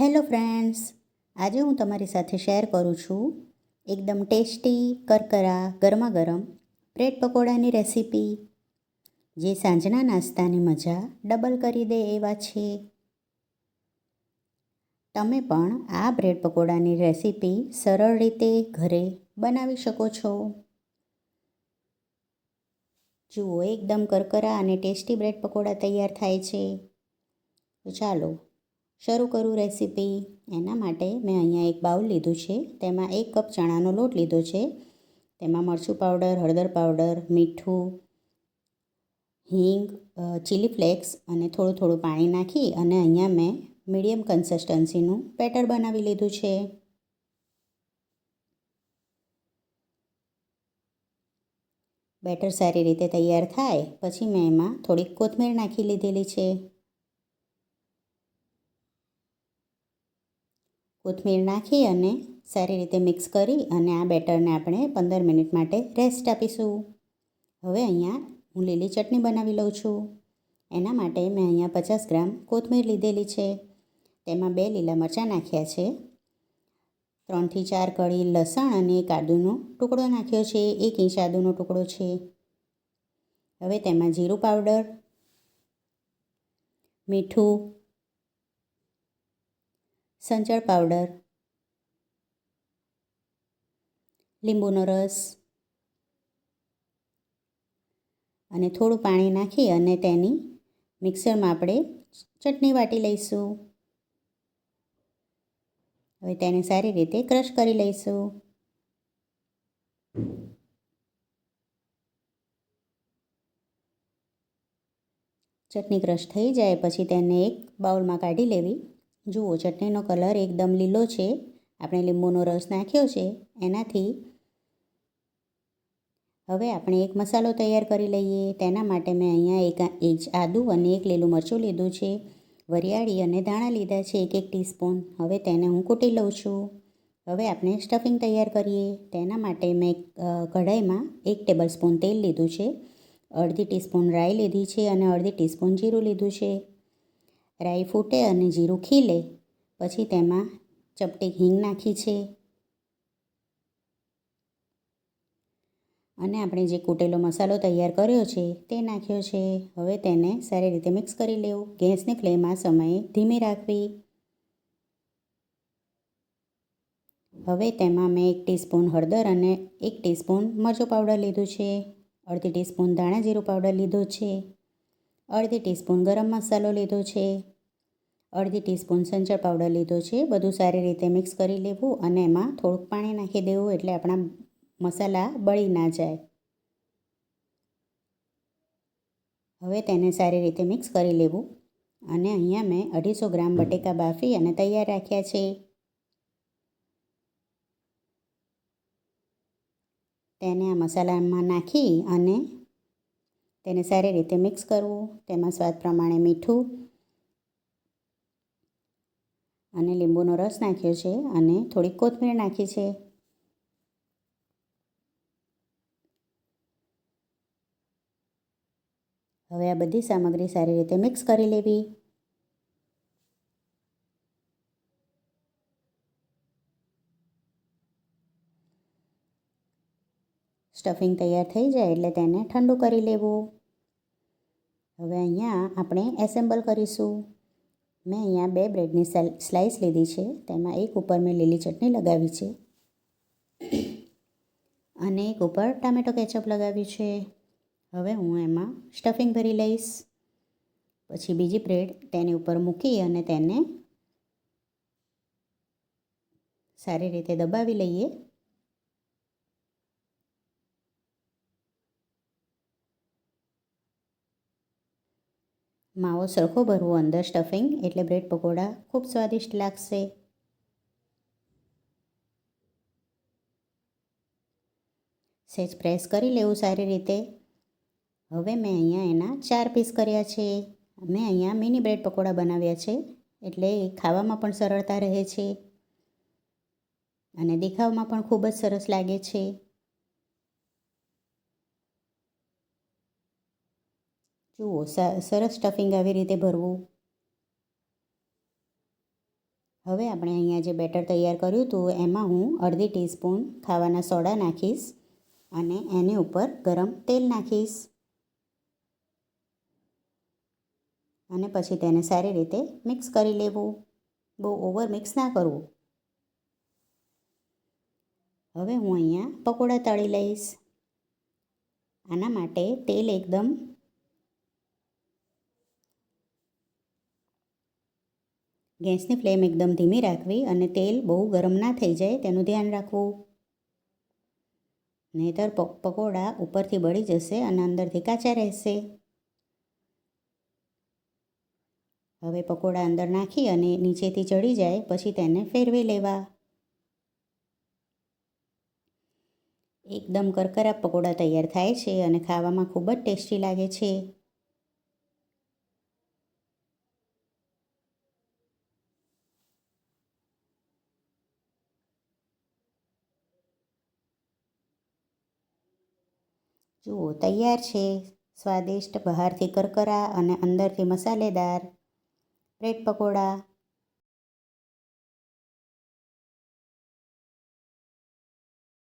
Hello friends, આજે હું તમારી સાથે શેર કરું છું એકદમ ટેસ્ટી કરકરા ગરમા ગરમ બ્રેડ પકોડાની રેસીપી. જે સાંજના નાસ્તાની મજા ડબલ કરી દે એવા છે. તમે પણ આ બ્રેડ પકોડાની રેસીપી સરળ રીતે ઘરે બનાવી શકો છો. જુઓ, એકદમ કરકરા અને ટેસ્ટી બ્રેડ પકોડા તૈયાર થાય છે. તો ચાલો શરૂ કરું રેસીપી એના માટે મેં અહીંયા એક બાઉલ લીધું છે. તેમાં એક કપ ચણાનો લોટ લીધો છે. તેમાં મરચું પાવડર હળદર પાવડર મીઠું, હિંગ ચીલી ફ્લેક્સ અને થોડું થોડું પાણી નાખી અને અહીંયા મેં મીડિયમ કન્સિસ્ટન્સીનું બેટર બનાવી લીધું છે. બેટર સારી રીતે તૈયાર થાય, પછી મેં એમાં થોડીક કોથમીર નાખી લીધેલી છે. કોથમીર નાખી અને સારી રીતે મિક્સ કરી અને આ બેટરને આપણે પંદર મિનિટ માટે રેસ્ટ આપીશું. હવે અહીંયા હું લીલી ચટણી બનાવી લઉં છું. એના માટે મેં અહીંયા પચાસ ગ્રામ કોથમીર લીધેલી છે. તેમાં બે લીલા મરચાં નાખ્યા છે. ત્રણથી ચાર કળી લસણ અને એક આદુનો ટુકડો નાખ્યો છે. એક ઇંચ આદુનો ટુકડો છે. હવે તેમાં જીરું પાવડર, મીઠું સંચળ પાવડર. લીંબુનો રસ. અને થોડું પાણી નાખી અને તેની મિક્સરમાં આપણે ચટણી વાટી લઈશું. હવે તેને સારી રીતે ક્રશ કરી લઈશું. ચટણી ક્રશ થઈ જાય પછી તેને એક બાઉલમાં કાઢી લેવી. જુઓ, ચટણીનો કલર એકદમ લીલો છે. આપણે લીંબુનો રસ નાખ્યો છે. એનાથી હવે આપણે એક મસાલો તૈયાર કરી લઈએ. તેના માટે મેં અહીંયા એક ઇંચ આદું અને એક લીલું મરચું લીધું છે. વરિયાળી અને ધાણા લીધા છે એક એક ટીસ્પૂન. હવે તેને હું કૂટી લઉં છું. હવે આપણે સ્ટફિંગ તૈયાર કરીએ. તેના માટે મેં કઢાઈમાં એક ટેબલ સ્પૂન તેલ લીધું છે. અડધી ટીસ્પૂન રાઈ લીધી છે અને અડધી ટીસ્પૂન જીરું લીધું છે. રાઈ ફૂટે અને જીરું ખીલે. પછી તેમાં ચપટી હિંગ નાખી છે. અને આપણે જે કૂટેલો મસાલો તૈયાર કર્યો છે તે નાખ્યો છે. હવે તેને સારી રીતે મિક્સ કરી લેવું. ગેસની ફ્લેમ આ સમયે ધીમી રાખવી. હવે તેમાં મેં એક ટીસ્પૂન હળદર અને એક ટીસ્પૂન મરચું પાવડર લીધું છે. અડધી ટીસ્પૂન ધાણા જીરું પાવડર લીધો છે. અડધી ટીસ્પૂન ગરમ મસાલો લીધો છે. અડધી ટીસ્પૂન સંચળ પાવડર લીધો છે. બધું સારી રીતે મિક્સ કરી લેવું અને એમાં થોડુંક પાણી નાખી દેવું એટલે આપણા મસાલા બળી ના જાય. હવે તેને સારી રીતે મિક્સ કરી લેવું અને અહીંયા મેં અઢીસો ગ્રામ બટેકા બાફી અને તૈયાર રાખ્યા છે. તેને આ મસાલામાં નાખી અને તેને સારી રીતે મિક્સ કરવું, તેમાં સ્વાદ પ્રમાણે મીઠું અને લીંબુનો રસ નાખ્યો છે અને થોડીક કોથમીર નાખી છે. હવે આ બધી સામગ્રી સારી રીતે મિક્સ કરી લેવી. સ્ટફિંગ તૈયાર થઈ જાય એટલે તેને ઠંડુ કરી લેવું. હવે અહીંયા આપણે એસેમ્બલ કરીશું. મેં અહીંયા બે બ્રેડની સ્લાઇસ લીધી છે. તેમાં એક ઉપર મેં લીલી ચટણી લગાવી છે. અને એક ઉપર ટામેટો કેચઅપ લગાવ્યું છે. હવે હું એમાં સ્ટફિંગ ભરી લઈશ. પછી બીજી બ્રેડ તેની ઉપર મૂકી અને તેને સારી રીતે દબાવી લઈએ. માવો સરખો ભરવો અંદર સ્ટફિંગ એટલે બ્રેડ પકોડા ખૂબ સ્વાદિષ્ટ લાગશે. સેજ પ્રેસ કરી લેવું સારી રીતે. હવે મેં અહીંયા એના ચાર પીસ કર્યા છે. મેં અહીંયા મિની બ્રેડ પકોડા બનાવ્યા છે એટલે ખાવામાં પણ સરળતા રહે છે. અને દેખાવમાં પણ ખૂબ જ સરસ લાગે છે. જુઓ સરસ સ્ટફિંગ આવી રીતે ભરવું. હવે આપણે અહીંયા જે બેટર તૈયાર કર્યું હતું, એમાં હું અડધી ટીસ્પૂન ખાવાના સોડા નાખીશ અને એની ઉપર ગરમ તેલ નાખીશ. અને પછી તેને સારી રીતે મિક્સ કરી લેવું. બહુ ઓવર મિક્સ ના કરવું. હવે હું અહીંયા પકોડા તળી લઈશ. આના માટે તેલ એકદમ ગેસની ફ્લેમ એકદમ ધીમી રાખવી અને તેલ બહુ ગરમ ના થઈ જાય તેનું ધ્યાન રાખવું. નહીતર પકોડા ઉપરથી બળી જશે અને અંદરથી કાચા રહેશે. હવે પકોડા અંદર નાખી અને નીચેથી ચડી જાય, પછી તેને ફેરવી લેવા. એકદમ કરકરા પકોડા તૈયાર થાય છે અને ખાવામાં ખૂબ જ ટેસ્ટી લાગે છે. જુઓ તૈયાર છે. સ્વાદિષ્ટ બહારથી કરકરા અને અંદરથી મસાલેદાર. બ્રેડ પકોડા